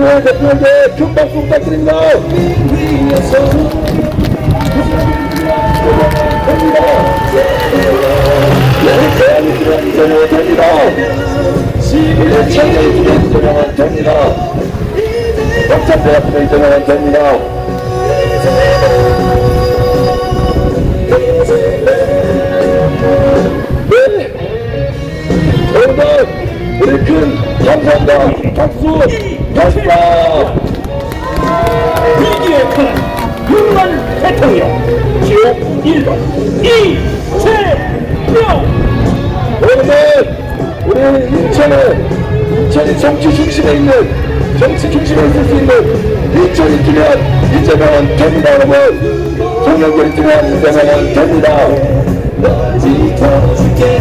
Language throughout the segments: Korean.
김종현 대표에게 큰 박수 부탁드립니다. 됩니다. 됩니다. 우리 큰 감사합니다. 박수 박수다. 위기의 큰 윤만 대통령. 지옥 1번 이재명. 여러분들 우리 인천은 인천이 정치 중심에 있는 정치 중심에 있을 수 있는 인천이 뛰면 이재명은 됩니다 여러분. 송영길이 뛰면 이재명은 됩니다. 지켜줄게.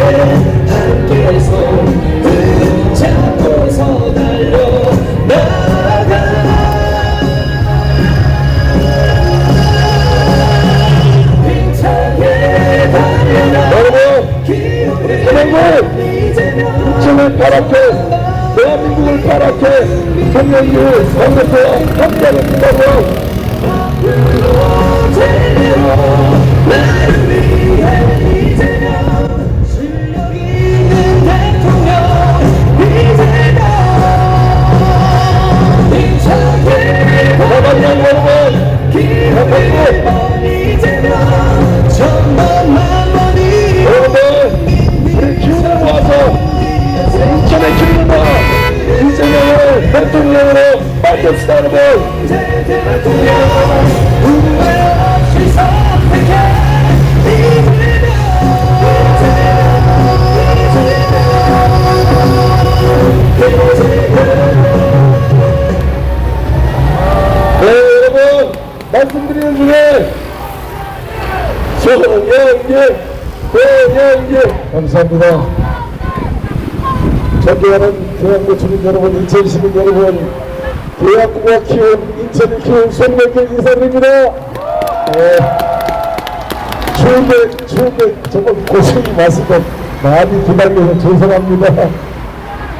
함께 손을 사랑은 인천을 파랗게 대한민국을 파랗게 송영길 강대표와 함께하는 있다고 감사합니다 존경하는 대학교 주민 여러분 인천 시민 여러분 대학구가 키운 인천이 키운 송영길 인사드립니다 네. 추운데 추운데 정말 고생이 많습니다 많이 기다려서 죄송합니다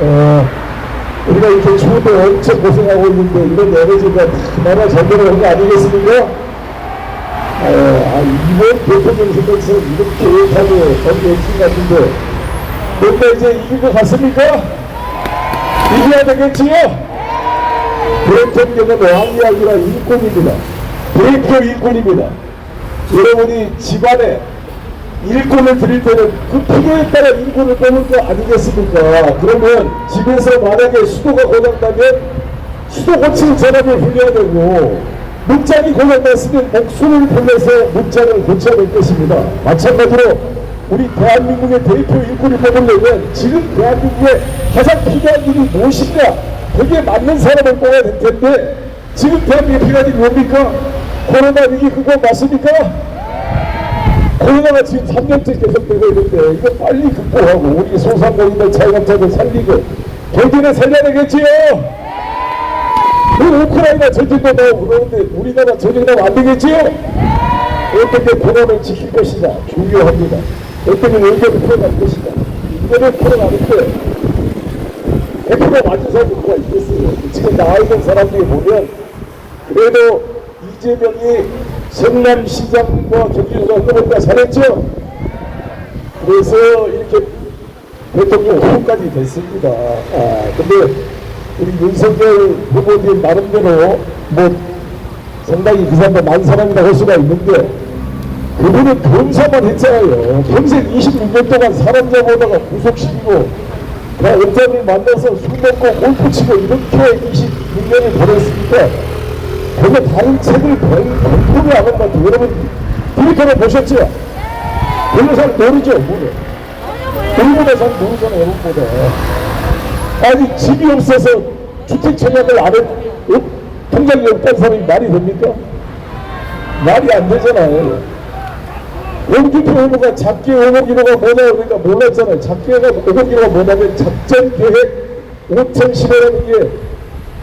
어, 우리가 이렇게 추운데 엄청 고생하고 있는데 이런 에너지가 나라 제대로 한거 아니겠습니까? 어, 아, 이번 대통령 선거처럼 이렇게 하고 전개 열심히 같은데 뭔가 이제 이길 것 같습니까? 이겨야 되겠지요? 대통령은 왕이 아니라 일꾼입니다. 대표 일꾼입니다. 여러분이 집안에 일꾼을 드릴 때는 그 필요에 따라 일꾼을 뽑을 거 아니겠습니까? 그러면 집에서 만약에 수도가 고장나면 수도 고치는 사람을 불려야 되고 문장이 고장났으면 목숨을 불려서 문장을 고쳐야 될 것입니다. 마찬가지로 우리 대한민국의 대표 일꾼을 뽑으려면 지금 대한민국에 가장 필요한 일이 무엇인가 거기에 맞는 사람을 뽑아야 될 텐데 지금 대한민국에 필요한 일이 뭡니까? 코로나 위기 그거 맞습니까? 코로나가 지금 3년째 계속되고 있는데 이거 빨리 극복하고 우리 소상공인들 자영업자들 살리고 경기를 살려야 되겠지요? 그 우크라이나 전쟁도 나오고 그러는데 우리나라 전쟁 나오면 안 되겠지요? 어떻게 코로나를 지킬 것이냐 중요합니다. 어떻게 의견을 풀어갈 것이냐 이거를 풀어가는데 100% 맞은 사람이 누가 있겠어요? 지금 있는 사람들이 보면 그래도 이재명이 성남시장과 경기도가 끊어보니까 잘했죠? 그래서 이렇게 대통령 후보까지 됐습니다. 아, 근데 우리 윤석열 후보님 나름대로 뭐 상당히 그 사람도 많은 사람이라고 할 수가 있는데 그분은 검사만 했잖아요. 평생 26년 동안 사람 잡아다가 구속시키고 나 원장님 만나서 술 먹고 골프 치고 이렇게 26년을 보냈으니까 거기에 다른 책을 공부를 안 한다. 여러분 드리터를 보셨죠? 별로 잘 모르죠, 뭐를. 우리보다 잘 모르잖아, 여러분보다. 아니, 집이 없어서 주택 청약을 안 해, 어? 통장이 없다는 사람이 말이 됩니까? 말이 안 되잖아요. 영주표 후보가 작게 5억 1호가 뭐냐 그러니까 몰랐잖아요. 작게가 5억 1호가 뭐냐면 작전 계획 5,010호라는 게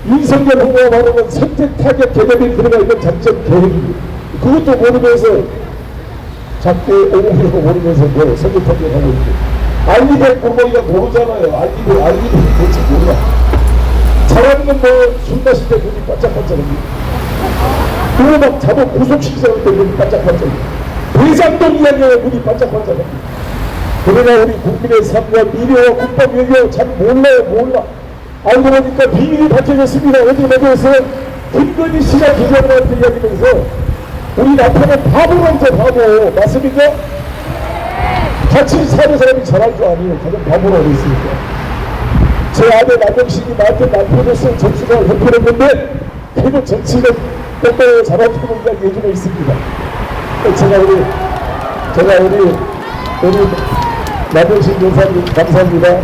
윤석열 후보가 말하는 선택 타격 개념이 들어가 있는 작전 계획입니다. 그것도 모르면서 작게 5억 1호가 모르면서 뭐 선택 타격하고 있고 알리벨 구멍이가 모르잖아요. 알리벨, 알리벨 도대체 몰라. 사람은 뭐술 마실 때 눈이 반짝반짝합니다. 또막 자도 구속시설 때 눈이 반짝반짝합니다. 대장동 이야기에 눈이 반짝반짝합니다. 그러나 우리 국민의 삶과 미래와 국방 외교 잘 몰라요 몰라 알고 보니까 비밀이 밝혀졌습니다 어제 매도에서 김건희 씨가 기자들한테 이야기하면서 우리 남편은 바보라고 바보 맞습니까? 같이 사는 사람이 잘할 줄 아니에요. 가장 바보라고 있으니까 제 아내 남영식이 나한테 남편으로서 정치가 형편했는데 그리고 정치는 똑바로 잘하는 이야기 해주고 있습니다. 제가 우리 제가 우리 우리 남영식 여사님 감사합니다.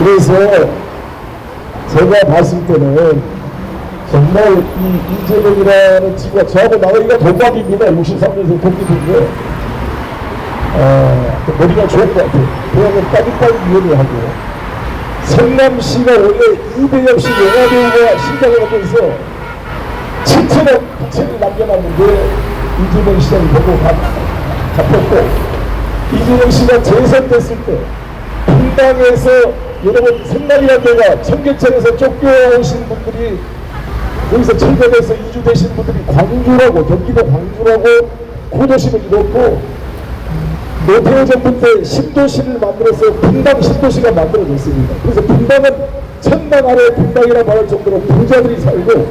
그래서 제가 봤을 때는 정말 이 이재명이라는 친구가 저하고 나이가 동갑입니다. 63년생 동기인데 어, 머리가 좋은 것 같아요. 그냥 빨리빨리 이해를 하고 성남시가 원래 이배영 씨 영화배우가 심장을 하면서 7천억 부채를 남겨놨는데 이재명 시장이 보고 갚, 갚았고 이재명 씨가 재선됐을 때 분당에서 여러분 성남이라는 데가 청계천에서 쫓겨오신 분들이 여기서 철거돼서 이주되신 분들이 광주라고 경기도 광주라고 구도시를 이뤘고 노태우 정부 때 신도시를 만들어서 분당 신도시가 만들어졌습니다. 그래서 분당은 천당 아래 분당이라 말할 정도로 부자들이 살고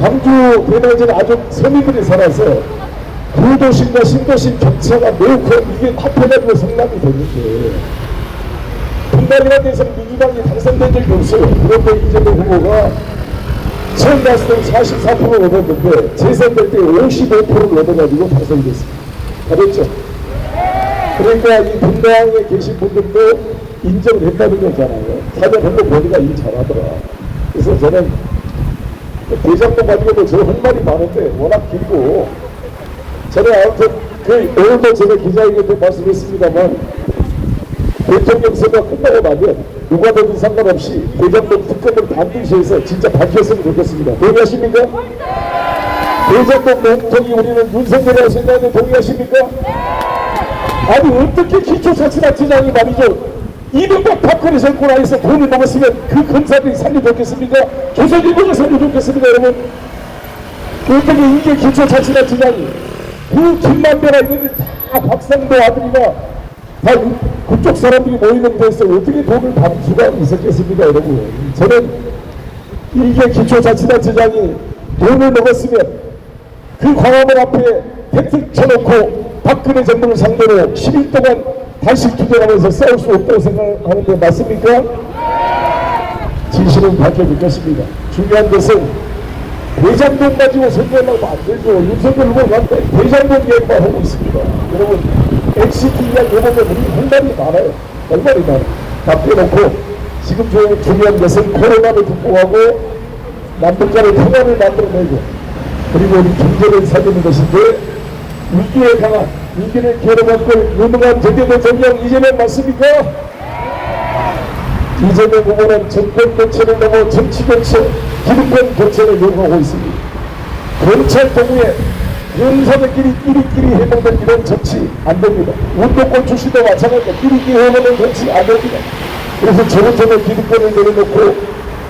광주 대낮에는 아주 서민들이 살아서 구도심과 신도심 격차가 매우 커 이게 합해가지고 성남이 됐는데 분당이라는 데서는 민주당이 당선된 적이 없어요. 그런데 이재명 후보가 처음 갔을 때 44%를 얻었는데 재선될 때 55%를 얻어가지고 당선이 됐습니다. 알았죠? 그러니까 이 분당에 계신 분들도 인정을 했다는 거잖아요. 사자별로 보니까 일 잘하더라. 그래서 저는 대장동 가지고도 저할 말이 많은데 워낙 길고 저는 아무튼 그 오늘도 제가 기자회견 때 말씀했습니다만 대통령 선거 끝나고 나면 누가 되든 상관없이 대장동 특검을 반드시 해서 진짜 밝혔으면 좋겠습니다. 동의하십니까? 대장동 몽통이 우리는 윤석열이라고 생각하는데 동의하십니까? 아니 어떻게 기초자치단체장이 말이죠 이명박 박근혜 정권 안에서 돈을 먹었으면 그 검사들이 살려줬겠습니까? 조선일보가 살려줬겠습니까 여러분? 어떻게 이게 기초자치단체장이 그 김만배라 이런 다 곽상도 아들이나 다 그쪽 사람들이 모이는 데서 어떻게 돈을 받을 수가 있었겠습니까 여러분 저는 이게 기초자치단체장이 돈을 먹었으면 그 광화문 앞에 팩트 쳐놓고 박근혜 정부를 상대로 10일 동안 단식 투쟁하면서 싸울 수 없다고 생각하는데 맞습니까? 진실은 밝혀질 것입니다. 중요한 것은 대장동 가지고 선거하려고 안 되죠. 윤석열 후보한테 대장동 얘기만 하고 있습니다. 여러분 NCT 이야기 해보면 우리 할 말이 많아요. 할 말이 많아요. 다 빼놓고 지금 저 중요한 것은 코로나를 극복하고 남북 간의 평화를 만들어내고 그리고 우리 경제를 살리는 것인데 위기에 강한 위기를 겨뤄먹고 유능한 제대로 정령 이재명 맞습니까? 이재명 후보는 정권 교체를 넘어 정치 교체, 기득권 교체를 요구하고 있습니다. 검찰 동무에 용사들끼리 끼리끼리 해먹는 이런 정치 안 됩니다. 운동권 출신도 마찬가지로 끼리끼리 해먹는 정치 안 됩니다. 그래서 저부터는 기득권을 내려놓고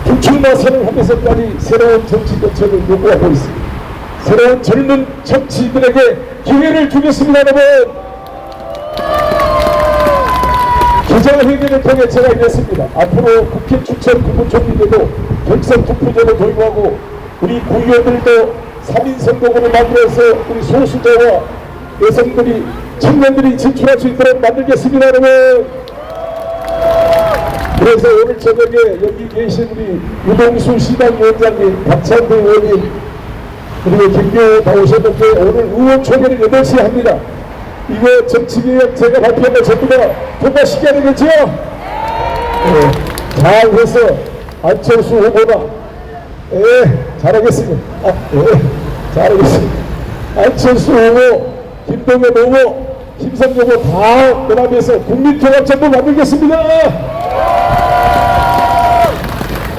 부충마 선을 하면서까지 새로운 정치 교체를 요구하고 있습니다. 새로운 젊은 정치인들에게 기회를 주겠습니다, 여러분. 기자회견을 통해 제가 이랬습니다. 앞으로 국회 추천 국무총리 때도 결선 투표제를 도입하고 우리 구의원들도 3인 선거구를 만들어서 우리 소수자와 여성들이 청년들이 진출할 수 있도록 만들겠습니다, 여러분. 그래서 오늘 저녁에 여기 계신 우리 유동수 시당위원장님, 박찬대 의원님, 그리고 김교호 다 오셨는데 오늘 의원총회를 8시에 합니다. 이거 정치개혁 제가 발표한 거 전부 다 통과시켜야 되겠죠? 네, 잘해서 안철수 후보나 예, 잘하겠습니다. 아, 예, 잘하겠습니다. 안철수 후보, 김동연 후보, 김성경 후보 다 연합해서 국민통합정부 만들겠습니다.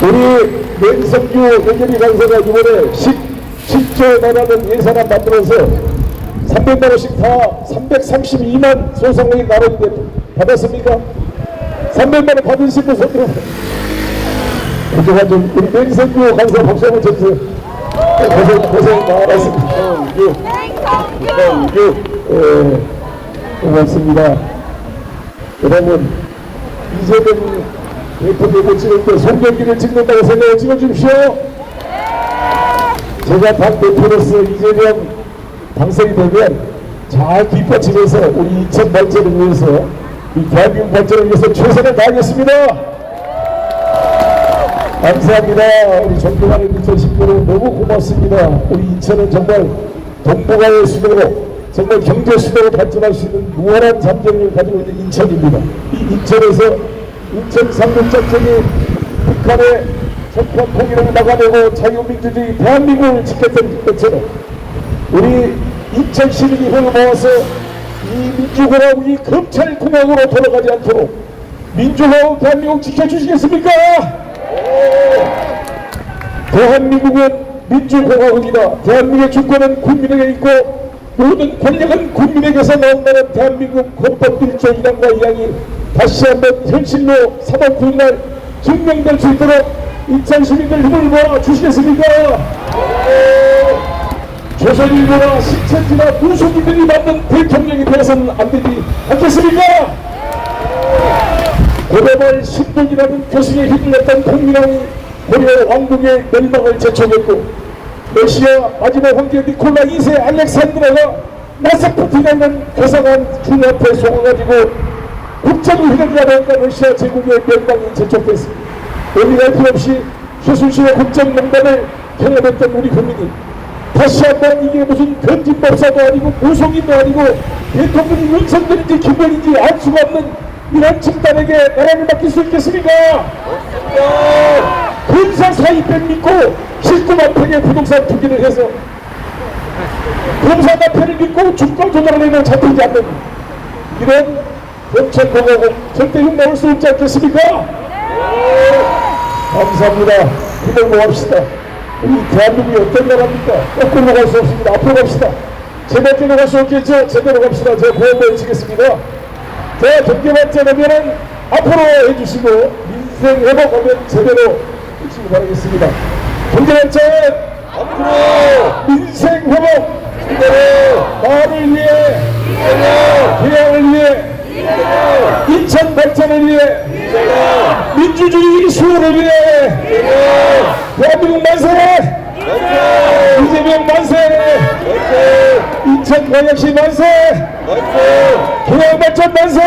우리 맹성규 연결이 강사가 이번에 10, 10조 나라는 예산안 만들어서 300만 원씩 다 332만 소상공인 나라인데 받았습니까? 300만 원 받으신 분 손들어. 그동안 좀 우리 내리선교 강사 박수 한번 쳐주세요. 고생 고생 많았습니다. 성규 성규 예, 고맙습니다. 그러면 이재명 대통령을 찍을 때 송경기를 찍는다고 생각해 찍어주십시오. 제가 당 대표로서 이재명 당선이 되면 잘 뒷받침해서 우리 인천 발전을 위해서 이 대한민국 발전을 위해서 최선을 다하겠습니다. 감사합니다. 우리 존경하는 인천 시민여러분 너무 고맙습니다. 우리 인천은 정말 동북아의 수도로 정말 경제 수도로 발전할 수 있는 무한한 잠재력을 가지고 있는 인천입니다. 이 인천에서 인천 상륙작전이 북한의 적화 통일을 막아내고 자유민주주의 대한민국을 지켰던 것처럼 우리 인천 시민이 힘을 모아서 이 민주공화국 이 검찰공화국으로 돌아가지 않도록 민주화국 대한민국 지켜주시겠습니까? 대한민국은 민주공화국이다. 대한민국의 주권은 국민에게 있고 모든 권력은 국민에게서 나온다는 대한민국 헌법 1조 1항과 2항이 다시 한번 현실로 사법 구날 증명될 수 있도록 인천 시민들 힘을 모아 주시겠습니까? 조선일보나 신천지나 무속인들이 만든 대통령이 되어서는 안 되지 않겠습니까? 고대말 신동이라는 힘을 냈던 국민왕이 고려 왕국의 멸망을 제촉했고 러시아 마지막 황제 니콜라 2세 알렉산드라가 나스푸틴이라는 괴상한 중 앞에 속아가지고 국정을 휘둘러다니까 러시아 제국의 멸망이 제촉됐습니다. 의미할 필요 없이 최순실의 국정농단을 경험했던 우리 국민이 다시 한 번 이게 무슨 변진법사도 아니고 무속인도 아니고 대통령이 윤석열인지 김건인지 알 수가 없는 이런 집단에게 나라를 맡길 수 있겠습니까? 군사 사입백 믿고 19만 평의 부동산 투기를 해서 공사 마표를 믿고 주권 조달하려면 잡히지 않는 이런 검찰 공화국 절대 흉내올 수 없지 않겠습니까? 감사합니다. 힘을 모읍시다. 우리 대한민국이 어떤 나라입니까? 거꾸로 갈 수 없습니다. 앞으로 갑시다. 제대로 갈 수 없겠죠? 제대로 갑시다. 제가 구호 외치겠습니다. 자, 경제발전 하면은 앞으로 해주시고, 민생 회복하면 제대로 해주시기 바라겠습니다. 경제발전 앞으로 민생 회복 제대로 마음을 위해 계양을 위해 인천 발전을 위해 민주주의 수호를 위해 대한민국 만세! 이재명 만세! 인천 광역시 만세! 계양발전 만세!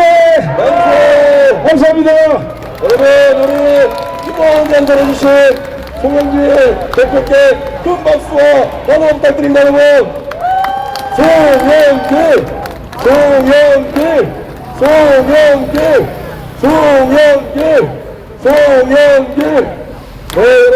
감사합니다. 여러분 우리 뜨거운 연설 해주신 송영길 대표께 큰 박수와 환호 부탁드립니다 여러분. 송영길 송영길 송영길 송영길 송영길 네 여러분